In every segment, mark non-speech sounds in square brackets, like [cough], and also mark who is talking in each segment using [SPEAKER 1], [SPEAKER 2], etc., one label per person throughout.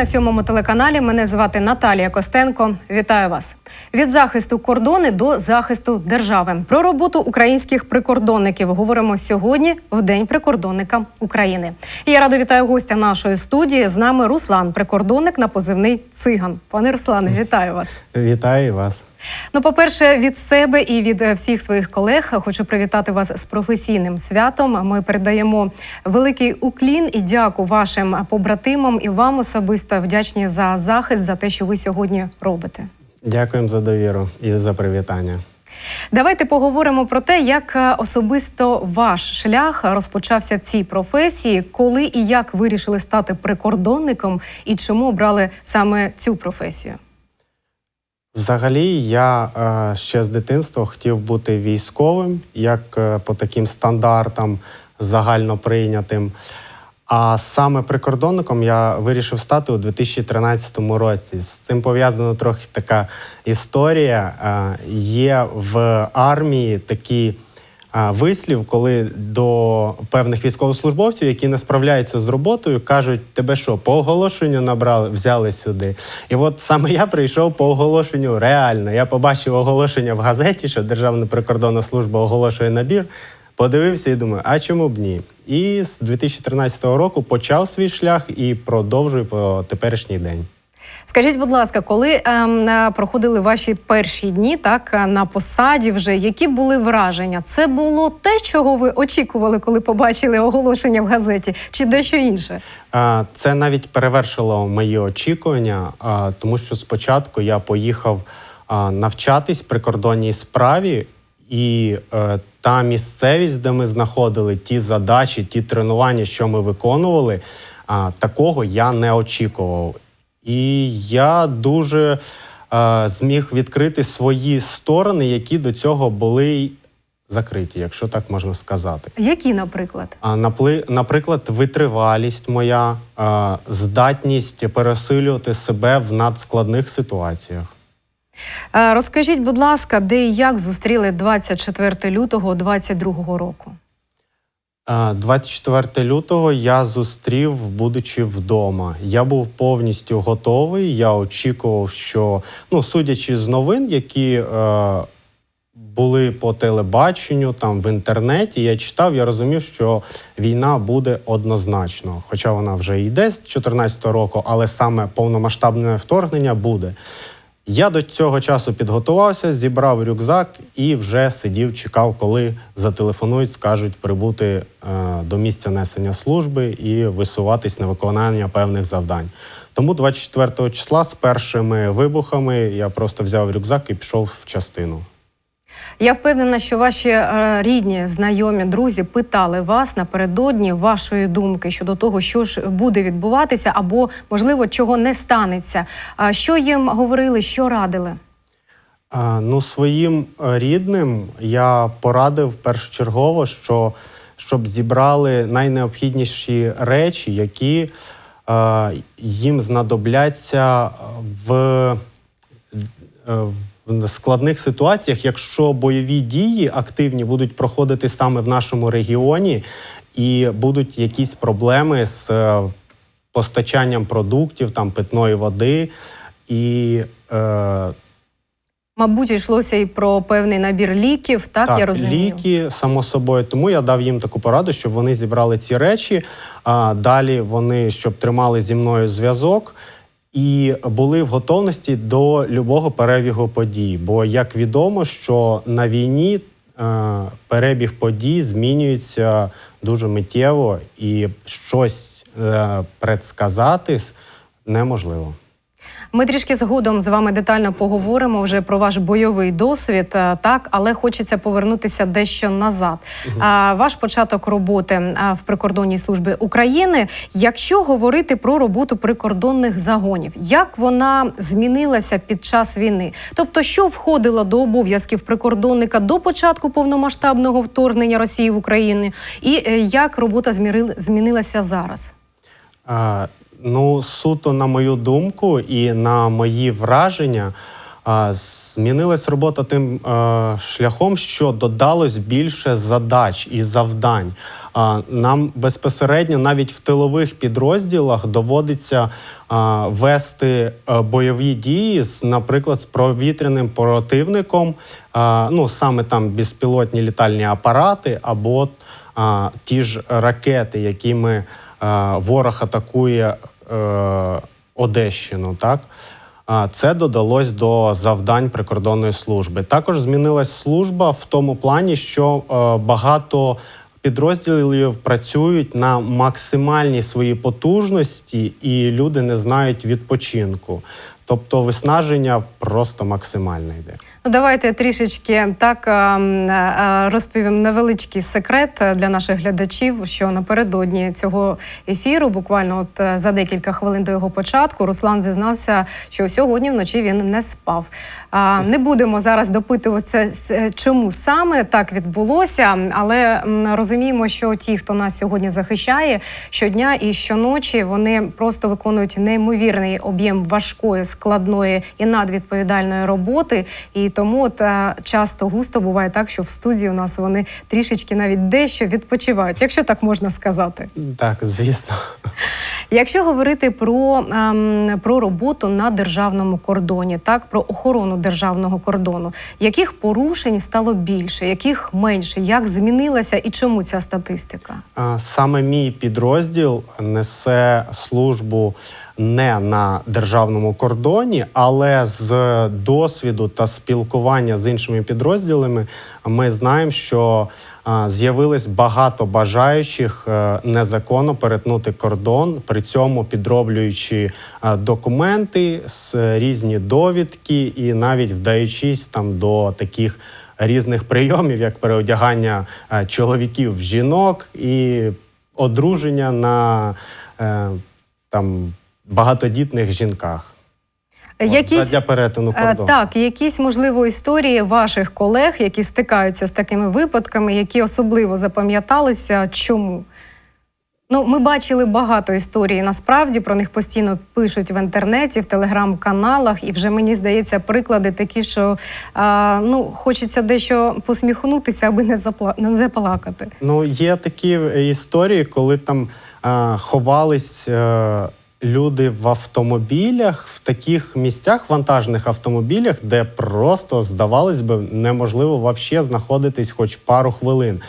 [SPEAKER 1] На сьомому телеканалі. Мене звати Наталія Костенко. Вітаю вас від захисту кордони до захисту держави. Про роботу українських прикордонників говоримо сьогодні в День прикордонника України. І я радо вітаю гостя нашої студії. З нами Руслан, прикордонник на позивний циган. Пане Руслане, вітаю вас.
[SPEAKER 2] Вітаю вас.
[SPEAKER 1] Ну, по-перше, від себе і від е, всіх своїх колег хочу привітати вас з професійним святом. Ми передаємо великий уклін і дяку вашим побратимам і вам особисто вдячні за захист, за те, що ви сьогодні робите.
[SPEAKER 2] Дякуємо за довіру і за привітання.
[SPEAKER 1] Давайте поговоримо про те, як е, особисто ваш шлях розпочався в цій професії, коли і як вирішили стати прикордонником, і чому обрали саме цю професію.
[SPEAKER 2] Взагалі, я е, ще з дитинства хотів бути військовим, як е, по таким стандартам загально прийнятим. А саме прикордонником я вирішив стати у 2013 році. З цим пов'язана трохи така історія. Е, є в армії такі вислів, коли до певних військовослужбовців, які не справляються з роботою, кажуть: тебе що, по оголошенню набрали, взяли сюди. І от саме я прийшов по оголошенню реально. Я побачив оголошення в газеті, що Державна прикордонна служба оголошує набір. Подивився і думаю, а чому б ні? І з 2013 року почав свій шлях і продовжую по теперішній день.
[SPEAKER 1] Скажіть, будь ласка, коли ем, проходили ваші перші дні, так е, на посаді, вже які були враження? Це було те, чого ви очікували, коли побачили оголошення в газеті, чи дещо інше?
[SPEAKER 2] Це навіть перевершило мої очікування, тому що спочатку я поїхав навчатись прикордонній справі, і е, та місцевість, де ми знаходили ті задачі, ті тренування, що ми виконували, такого я не очікував. І я дуже е, зміг відкрити свої сторони, які до цього були закриті, якщо так можна сказати.
[SPEAKER 1] Які, наприклад?
[SPEAKER 2] А напли- наприклад, витривалість моя, а, здатність пересилювати себе в надскладних ситуаціях.
[SPEAKER 1] Е, Розкажіть, будь ласка, де і як зустріли 24 лютого 2022 року?
[SPEAKER 2] А, 24 лютого я зустрів, будучи вдома. Я був повністю готовий. Я очікував, що ну, судячи з новин, які е, були по телебаченню, там в інтернеті, я читав, я розумів, що війна буде однозначно. Хоча вона вже йде з 2014 року, але саме повномасштабне вторгнення буде. Я до цього часу підготувався, зібрав рюкзак і вже сидів, чекав, коли зателефонують, скажуть прибути е, до місця несення служби і висуватись на виконання певних завдань. Тому 24 числа з першими вибухами я просто взяв рюкзак і пішов в частину.
[SPEAKER 1] Я впевнена, що ваші е, рідні, знайомі, друзі питали вас напередодні вашої думки щодо того, що ж буде відбуватися, або можливо чого не станеться. А що їм говорили, що радили?
[SPEAKER 2] Ну, своїм е, рідним я порадив першочергово, що щоб зібрали найнеобхідніші речі, які е, їм знадобляться в, е, в складних ситуаціях, якщо бойові дії активні будуть проходити саме в нашому регіоні, і будуть якісь проблеми з е, постачанням продуктів, там питної води і. Е,
[SPEAKER 1] Мабуть, йшлося і про певний набір ліків, так, я розумію.
[SPEAKER 2] ліки, само собою. Тому я дав їм таку пораду, щоб вони зібрали ці речі. А далі вони щоб тримали зі мною зв'язок і були в готовності до любого перебігу подій. Бо як відомо, що на війні е, перебіг подій змінюється дуже миттєво, і щось е, предсказати неможливо.
[SPEAKER 1] Ми трішки згодом з вами детально поговоримо вже про ваш бойовий досвід, е, так, але хочеться повернутися дещо назад. А, Ваш початок роботи в прикордонній службі України. Якщо говорити про роботу прикордонних загонів, як вона змінилася під час війни? Тобто, що входило до обов'язків прикордонника до початку повномасштабного вторгнення Росії в Україну, і е, як робота змінилася зараз?
[SPEAKER 2] А, ну, суто на мою думку і на мої враження, змінилась робота тим шляхом, що додалось більше задач і завдань. нам безпосередньо навіть в тилових підрозділах доводиться вести бойові дії з, наприклад, з провітряним противником, ну саме там безпілотні літальні апарати або ті ж ракети, якими ворог атакує Одещину, так. Це додалось до завдань прикордонної служби. Також змінилась служба в тому плані, що е, багато підрозділів працюють на максимальній своїй потужності, і люди не знають відпочинку. Тобто виснаження просто максимальне йде.
[SPEAKER 1] Ну, давайте трішечки так е, е, розповім невеличкий секрет для наших глядачів, що напередодні цього ефіру, буквально от е, за декілька хвилин до його початку, Руслан зізнався, що сьогодні вночі він не спав. Не будемо зараз допитуватися, чому саме так відбулося, але розуміємо, що ті, хто нас сьогодні захищає, щодня і щоночі вони просто виконують неймовірний об'єм важкої, складної і надвідповідальної роботи. І тому от е, часто густо буває так, що в студії у нас вони трішечки навіть дещо відпочивають, якщо так можна сказати.
[SPEAKER 2] Так, звісно.
[SPEAKER 1] Якщо говорити про, ем, про роботу на державному кордоні, так про охорону державного кордону, яких порушень стало більше, яких менше, як змінилася і чому ця статистика?
[SPEAKER 2] Саме мій підрозділ несе службу не на державному кордоні, але з досвіду та спілкування з іншими підрозділами ми знаємо, що з'явилось багато бажаючих е, незаконно перетнути кордон, при цьому підроблюючи е, документи, с- різні довідки і навіть вдаючись там до таких різних прийомів, як переодягання е, чоловіків в жінок і одруження на там багатодітних жінках.
[SPEAKER 1] Якісь
[SPEAKER 2] задля перетину
[SPEAKER 1] Е,
[SPEAKER 2] кордону.
[SPEAKER 1] Так, якісь можливо історії ваших колег, які стикаються з такими випадками, які особливо запам'яталися. Чому? Ну, ми бачили багато історій. Насправді про них постійно пишуть в інтернеті, в телеграм-каналах, і вже мені здається, приклади такі, що а, ну хочеться дещо посміхнутися, аби не запла... не заплакати.
[SPEAKER 2] Ну, є такі історії, коли там е, ховались е, люди в автомобілях, в таких місцях, вантажних автомобілях, де просто, здавалось би, неможливо вообще знаходитись хоч пару хвилин.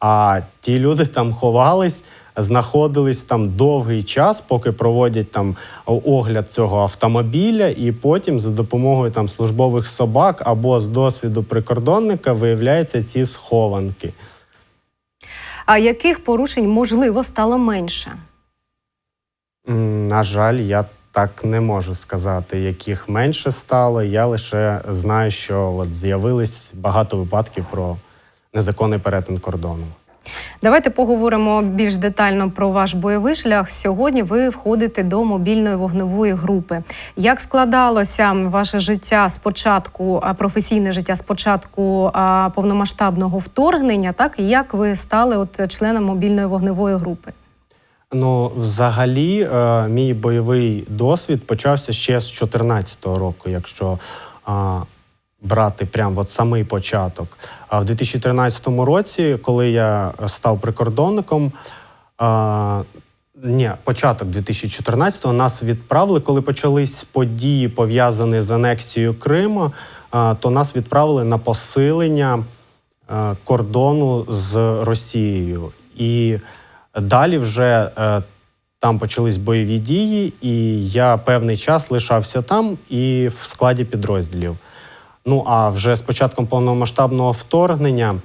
[SPEAKER 2] А ті люди там ховались. Знаходились там довгий час, поки проводять там огляд цього автомобіля, і потім за допомогою там службових собак або з досвіду прикордонника виявляються ці схованки.
[SPEAKER 1] А яких порушень можливо стало менше?
[SPEAKER 2] На жаль, я так не можу сказати, яких менше стало. Я лише знаю, що от з'явились багато випадків про незаконний перетин кордону.
[SPEAKER 1] Давайте поговоримо більш детально про ваш бойовий шлях. Сьогодні ви входите до мобільної вогневої групи. Як складалося ваше життя спочатку, професійне життя спочатку повномасштабного вторгнення? Так і як ви стали от членом мобільної вогневої групи?
[SPEAKER 2] Ну, взагалі, е, мій бойовий досвід почався ще з 2014 року, якщо а, брати прям от самий початок. А в 2013 році, коли я став прикордонником, а, ні, початок 2014-го нас відправили, коли почались події, пов'язані з анексією Криму, а, то нас відправили на посилення е, кордону з Росією. І далі вже е, там почались бойові дії, і я певний час лишався там і в складі підрозділів. Ну а вже з початком повномасштабного вторгнення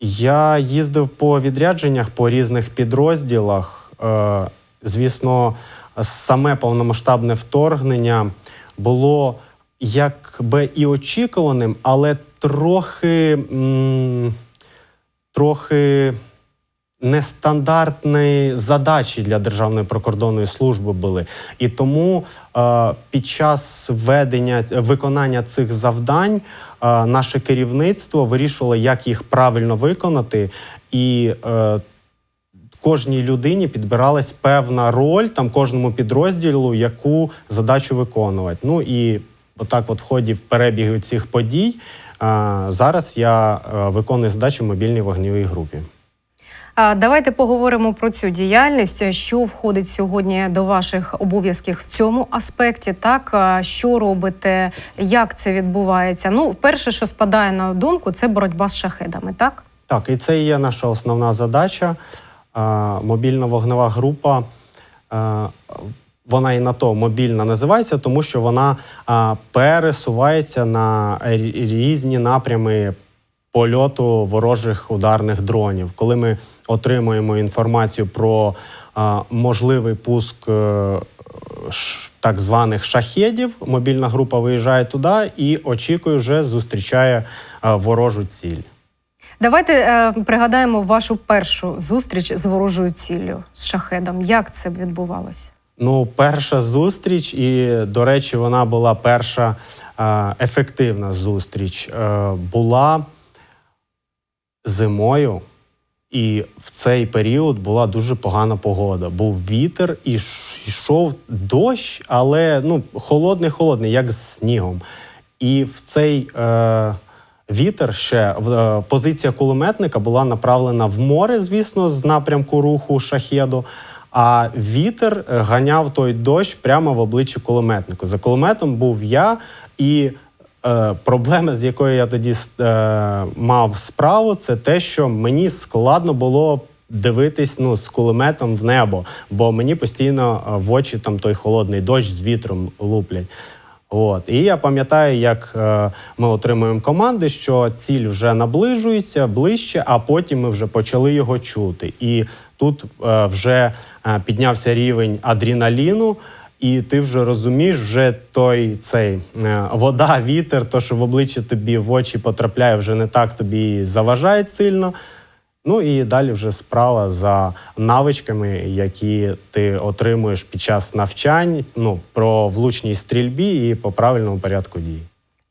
[SPEAKER 2] я їздив по відрядженнях по різних підрозділах. Е, звісно, саме повномасштабне вторгнення було якби і очікуваним, але трохи, м, трохи нестандартні задачі для Державної прикордонної служби були. І тому е, під час ведення виконання цих завдань е, наше керівництво вирішило, як їх правильно виконати. І е, кожній людині підбиралась певна роль там кожному підрозділу, яку задачу виконувати. Ну і отак, от в ході в перебігу цих подій, е, зараз я е, виконую задачу в мобільній вогневій групі.
[SPEAKER 1] А, Давайте поговоримо про цю діяльність. Що входить сьогодні до ваших обов'язків в цьому аспекті? Так що робите, як це відбувається? Ну, перше, що спадає на думку, це боротьба з шахедами. Так
[SPEAKER 2] Так, і це є наша основна задача. Мобільна вогнева група. Вона і на то мобільна називається, тому що вона е, пересувається на різні напрями польоту ворожих ударних дронів. Коли ми отримуємо інформацію про можливий пуск е, так званих шахедів, мобільна група виїжджає туди і очікує, вже зустрічає е, ворожу ціль.
[SPEAKER 1] давайте е, пригадаємо вашу першу зустріч з ворожою ціллю з шахедом. Як це відбувалося?
[SPEAKER 2] Ну, перша зустріч, і, до речі, вона була перша е, ефективна зустріч. Е, була зимою, і в цей період була дуже погана погода. Був вітер і йшов дощ, але ну, холодний-холодний, як з снігом. І в цей е, вітер ще е, позиція кулеметника була направлена в море, звісно, з напрямку руху шахеду. А вітер е, ганяв той дощ прямо в обличчя кулеметнику. За кулеметом був я, і е, проблема, з якою я тоді е, мав справу, це те, що мені складно було дивитись ну, з кулеметом в небо, бо мені постійно е, в очі там той холодний дощ з вітром луплять. От. І я пам'ятаю, як е, ми отримуємо команди, що ціль вже наближується ближче, а потім ми вже почали його чути. І тут е, вже е, піднявся рівень адреналіну, і ти вже розумієш, вже той цей е, вода, вітер, то, що в обличчя тобі в очі потрапляє, вже не так тобі заважає сильно. Ну і далі вже справа за навичками, які ти отримуєш під час навчань, ну про влучність стрільбі і по правильному порядку дій.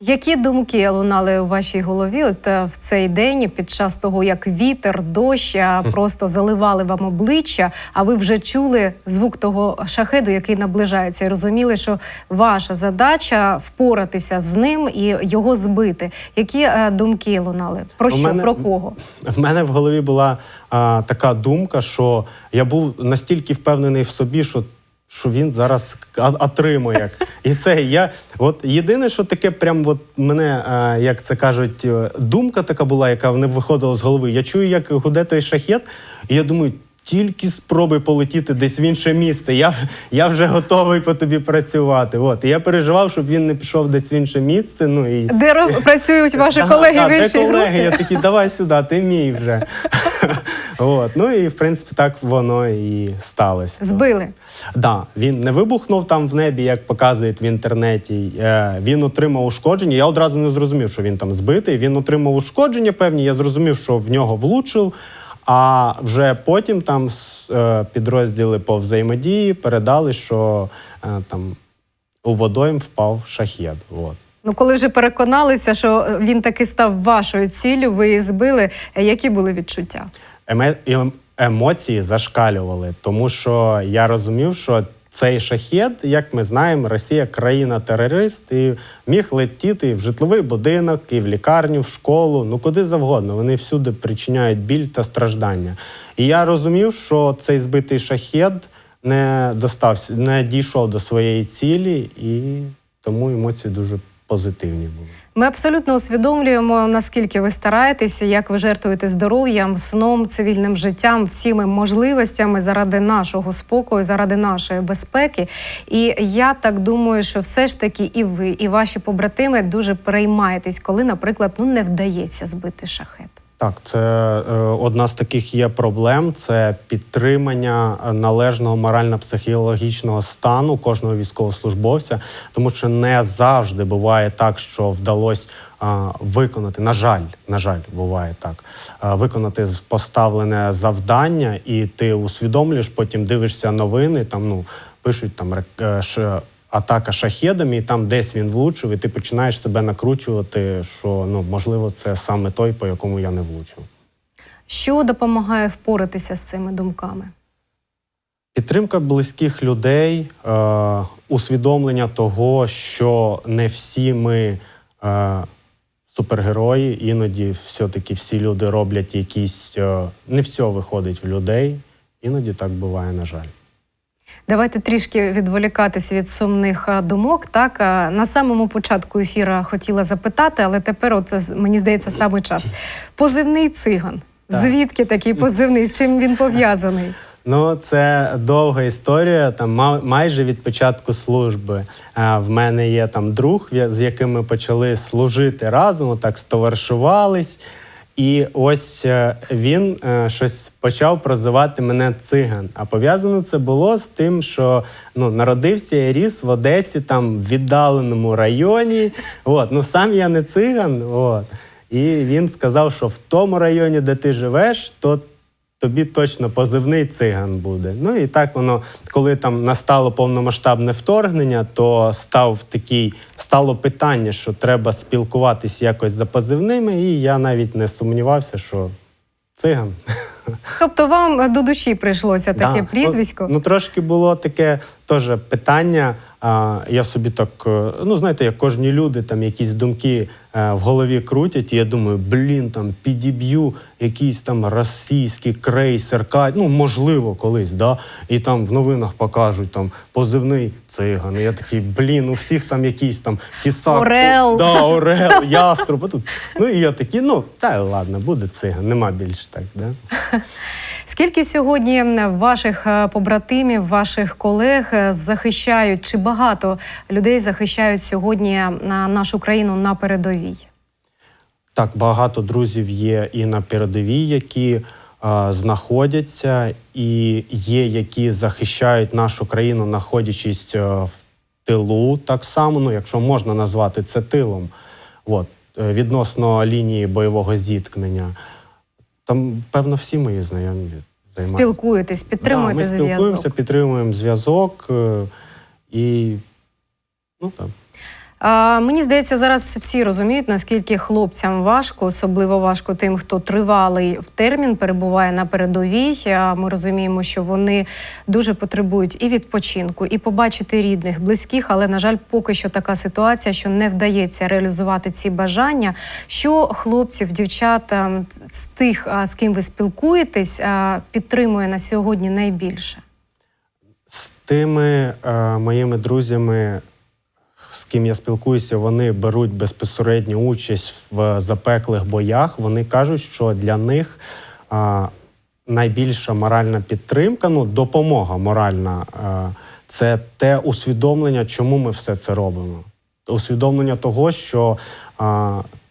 [SPEAKER 1] Які думки лунали у вашій голові от е, в цей день під час того, як вітер, дощ просто заливали вам обличчя, а ви вже чули звук того шахеду, який наближається, і розуміли, що ваша задача впоратися з ним і його збити. Які е, думки лунали? Про що?
[SPEAKER 2] мене-
[SPEAKER 1] Про кого?
[SPEAKER 2] В мене в голові була а, така думка, що я був настільки впевнений в собі, що. Що він зараз отримує. [laughs] І це я. От єдине, що таке, прям от мене, як це кажуть, е, думка така була, яка не виходила з голови. Я чую, як гуде той шахет, і я думаю, тільки спробуй полетіти десь в інше місце. Я, я вже готовий по тобі працювати. От. І я переживав, щоб він не пішов десь в інше місце. Ну і
[SPEAKER 1] Де працюють ваші [laughs] колеги
[SPEAKER 2] да,
[SPEAKER 1] в іншій
[SPEAKER 2] колеги? Я
[SPEAKER 1] групі?
[SPEAKER 2] такий, давай сюди, ти мій вже. [laughs] От. Ну і в принципі так воно і сталося.
[SPEAKER 1] Збили.
[SPEAKER 2] Да, він не вибухнув там в небі, як показують в інтернеті. Е, Він отримав ушкодження. Я одразу не зрозумів, що він там збитий. Він отримав ушкодження певні. Я зрозумів, що в нього влучив. А вже потім там е, підрозділи по взаємодії передали, що е, там у водойм впав шахет. От.
[SPEAKER 1] Ну, коли вже переконалися, що він таки став вашою ціллю, ви її збили. Які були відчуття?
[SPEAKER 2] Ем- емоції зашкалювали, тому що я розумів, що цей шахет, як ми знаємо, Росія країна-терорист і міг летіти в житловий будинок, і в лікарню, в школу, ну куди завгодно. Вони всюди причиняють біль та страждання. І я розумів, що цей збитий шахет не достався, не дійшов до своєї цілі, і тому емоції дуже позитивні були.
[SPEAKER 1] Ми абсолютно усвідомлюємо, наскільки ви стараєтеся, як ви жертвуєте здоров'ям, сном, цивільним життям, всіми можливостями заради нашого спокою, заради нашої безпеки. І я так думаю, що все ж таки і ви, і ваші побратими дуже переймаєтесь, коли, наприклад, ну не вдається збити шахет.
[SPEAKER 2] Так, це е, одна з таких є проблем: це підтримання е, належного морально-психологічного стану кожного військовослужбовця, тому що не завжди буває так, що вдалося виконати. На жаль, на жаль, буває так. виконати поставлене завдання, і ти усвідомлюєш, потім дивишся новини. Там ну пишуть там е, атака шахедами, і там десь він влучив, і ти починаєш себе накручувати, що ну можливо це саме той, по якому я не влучив.
[SPEAKER 1] Що допомагає впоратися з цими думками?
[SPEAKER 2] Підтримка близьких людей, е, усвідомлення того, що не всі ми е, супергерої. Іноді все-таки всі люди роблять якісь. е, Не все виходить в людей. Іноді так буває, на жаль.
[SPEAKER 1] Давайте трішки відволікатись від сумних думок. Так на самому початку ефіру хотіла запитати, але тепер, от це, мені здається, саме час. Позивний циган.
[SPEAKER 2] Так.
[SPEAKER 1] Звідки такий позивний? З чим він пов'язаний? [laughs]
[SPEAKER 2] Ну, це довга історія, там ма- майже від початку служби. Е, В мене є там друг, з яким ми почали служити разом, так стоваришувались. І ось е, він е, щось почав прозивати мене циган. А пов'язано це було з тим, що ну, народився я ріс в Одесі, там в віддаленому районі. От, ну сам я не циган. От. І він сказав, що в тому районі, де ти живеш, то тобі точно позивний циган буде. Ну і так воно, коли там настало повномасштабне вторгнення, то став такий, стало питання, що треба спілкуватись якось за позивними, і я навіть не сумнівався, що циган. [laughs]
[SPEAKER 1] Тобто вам до душі прийшлося таке
[SPEAKER 2] Да.
[SPEAKER 1] прізвисько?
[SPEAKER 2] Ну, ну трошки було таке теж питання. А, я собі так, е, ну знаєте, як кожні люди там якісь думки в голові крутять, і я думаю, блін, там підіб'ю якийсь там російський крейсер, ка- ну можливо, колись, да? і там в новинах покажуть там позивний циган. І я такий, блін, у всіх там якісь там тісак.
[SPEAKER 1] Орел.
[SPEAKER 2] Да, орел, яструб. Тут. Ну і я такий, ну та ладно, буде циган, нема більше так. Да? [laughs]
[SPEAKER 1] Скільки сьогодні ваших е, побратимів, ваших колег е, захищають, чи багато людей захищають сьогодні е, нашу країну на передовій?
[SPEAKER 2] Так, багато друзів є і на передовій, які а, знаходяться, і є, які захищають нашу країну, знаходячись е, в тилу, так само, ну якщо можна назвати це тилом, от, е, відносно лінії бойового зіткнення. Там, певно, всі мої знайомі займаються.
[SPEAKER 1] Спілкуєтесь, підтримуєте
[SPEAKER 2] да, ми
[SPEAKER 1] зв'язок?
[SPEAKER 2] спілкуємося, підтримуємо зв'язок е, і ну так.
[SPEAKER 1] Мені здається, зараз всі розуміють, наскільки хлопцям важко, особливо важко тим, хто тривалий термін перебуває на передовій. Ми розуміємо, що вони дуже потребують і відпочинку, і побачити рідних, близьких. Але на жаль, поки що така ситуація, що не вдається реалізувати ці бажання. Що хлопців, дівчат з тих, з ким ви спілкуєтесь, підтримує на сьогодні найбільше?
[SPEAKER 2] З тими е, моїми друзями, ким я спілкуюся, вони беруть безпосередню участь в запеклих боях. Вони кажуть, що для них е, найбільша моральна підтримка, ну, допомога моральна е, це те усвідомлення, чому ми все це робимо. Усвідомлення того, що е,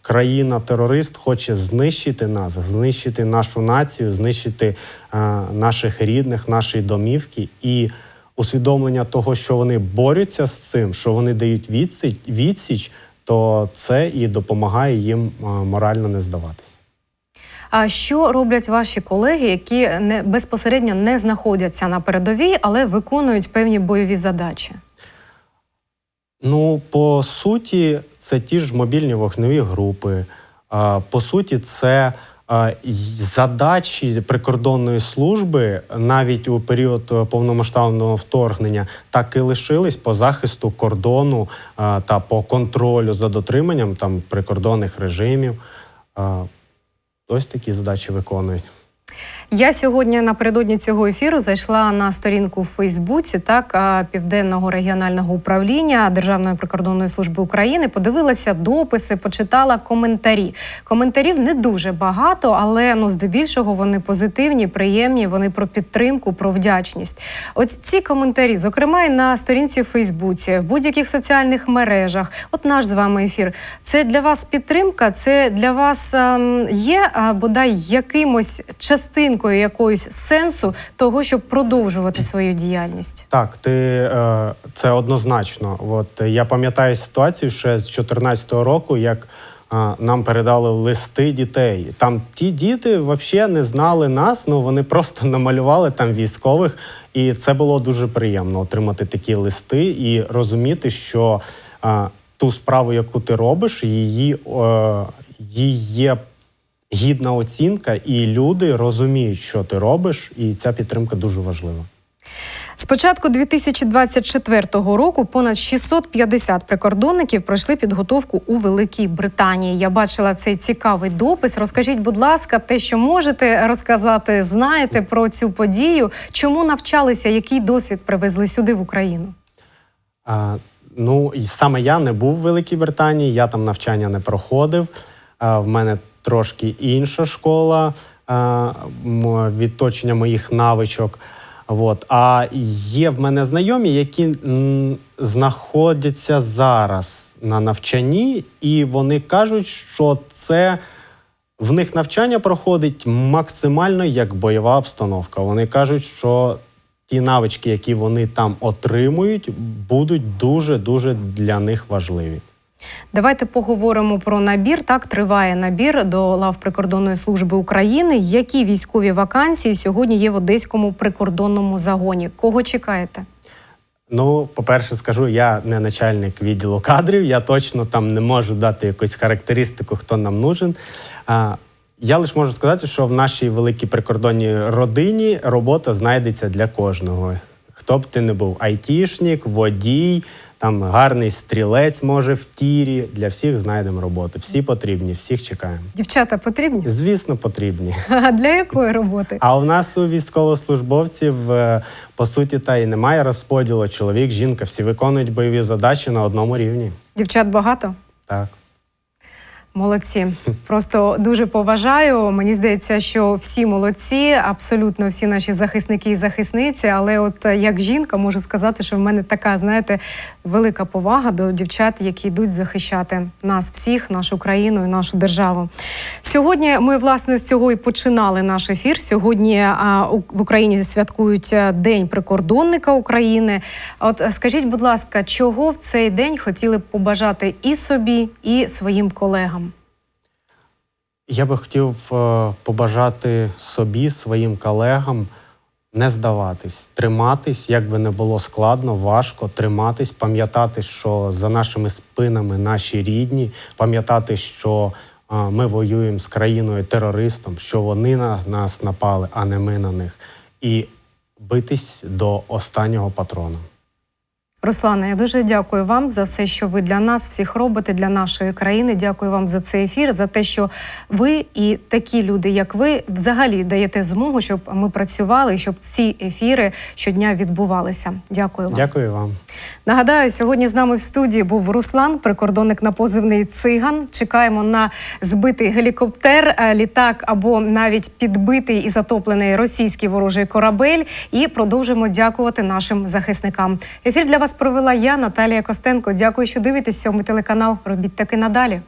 [SPEAKER 2] країна-терорист хоче знищити нас, знищити нашу націю, знищити е, наших рідних, наші домівки. І усвідомлення того, що вони борються з цим, що вони дають відсіч, відсіч то це і допомагає їм морально не здаватися.
[SPEAKER 1] А що роблять ваші колеги, які не безпосередньо не знаходяться на передовій, але виконують певні бойові задачі?
[SPEAKER 2] Ну, по суті, це ті ж мобільні вогневі групи. По суті, це задачі прикордонної служби навіть у період повномасштабного вторгнення так і лишились по захисту кордону та по контролю за дотриманням там прикордонних режимів. Ось такі задачі виконують.
[SPEAKER 1] Я сьогодні напередодні цього ефіру зайшла на сторінку в Фейсбуці так південного регіонального управління Державної прикордонної служби України. Подивилася дописи, почитала коментарі. Коментарів не дуже багато, але ну здебільшого вони позитивні, приємні. Вони про підтримку, про вдячність. От ці коментарі, зокрема, і на сторінці в Фейсбуці, в будь-яких соціальних мережах. От наш з вами ефір. Це для вас підтримка. Це для вас ем, є бодай якимось частинкою якоїсь сенсу того, щоб продовжувати свою діяльність.
[SPEAKER 2] Так, ти е, це однозначно. От я пам'ятаю ситуацію ще з 2014 року, як е, нам передали листи дітей. Там ті діти взагалі не знали нас, ну вони просто [laughs] намалювали там військових, і це було дуже приємно отримати такі листи і розуміти, що е, ту справу, яку ти робиш, її, їй є гідна оцінка, і люди розуміють, що ти робиш, і ця підтримка дуже важлива.
[SPEAKER 1] З початку 2024 року понад 650 прикордонників пройшли підготовку у Великій Британії. Я бачила цей цікавий допис. Розкажіть, будь ласка, те, що можете розказати, знаєте про цю подію, чому навчалися, який досвід привезли сюди в Україну?
[SPEAKER 2] А, ну, саме я не був в Великій Британії, я там навчання не проходив. А, в мене трошки інша школа а, відточення моїх навичок. От. А є в мене знайомі, які знаходяться зараз на навчанні, і вони кажуть, що це в них навчання проходить максимально як бойова обстановка. Вони кажуть, що ті навички, які вони там отримують, будуть дуже дуже для них важливі.
[SPEAKER 1] Давайте поговоримо про набір. Так триває набір до лав прикордонної служби України. Які військові вакансії сьогодні є в одеському прикордонному загоні? Кого чекаєте?
[SPEAKER 2] Ну, по-перше, скажу, я не начальник відділу кадрів, я точно там не можу дати якусь характеристику, хто нам нужен. Я лише можу сказати, що в нашій великій прикордонній родині робота знайдеться для кожного. Хто б ти не був айтішник, водій, там гарний стрілець може в тірі. Для всіх знайдемо роботу. Всі потрібні, всіх чекаємо.
[SPEAKER 1] Дівчата потрібні?
[SPEAKER 2] Звісно, потрібні. [laughs]
[SPEAKER 1] А для якої роботи?
[SPEAKER 2] А у нас у військовослужбовців е, по суті та й немає розподілу. Чоловік, жінка, всі виконують бойові задачі на одному рівні.
[SPEAKER 1] Дівчат багато?
[SPEAKER 2] Так.
[SPEAKER 1] Молодці. Просто дуже поважаю. Мені здається, що всі молодці, абсолютно всі наші захисники і захисниці. Але, от е, як жінка, можу сказати, що в мене така, знаєте, велика повага до дівчат, які йдуть захищати нас всіх, нашу країну і нашу державу. Сьогодні ми власне з цього і починали наш ефір. Сьогодні в Україні святкують День прикордонника України. От е, скажіть, будь ласка, чого в цей день хотіли б побажати і собі, і своїм колегам?
[SPEAKER 2] Я би хотів е, побажати собі, своїм колегам не здаватись, триматись, як би не було складно, важко, триматись, пам'ятати, що за нашими спинами наші рідні, пам'ятати, що е, ми воюємо з країною терористом, що вони на нас напали, а не ми на них. І битись до останнього патрона.
[SPEAKER 1] Руслане, я дуже дякую вам за все, що ви для нас всіх робите, для нашої країни. Дякую вам за цей ефір, за те, що ви і такі люди, як ви, взагалі даєте змогу, щоб ми працювали, і щоб ці ефіри щодня відбувалися. Дякую вам.
[SPEAKER 2] Дякую вам.
[SPEAKER 1] Нагадаю, сьогодні з нами в студії був Руслан, прикордонник на позивний циган. Чекаємо на збитий гелікоптер, е, літак або навіть підбитий і затоплений російський ворожий корабель. І продовжимо дякувати нашим захисникам. Ефір для вас провела я, Наталія Костенко. Дякую, що дивитесь сьомий телеканал. Робіть таки надалі.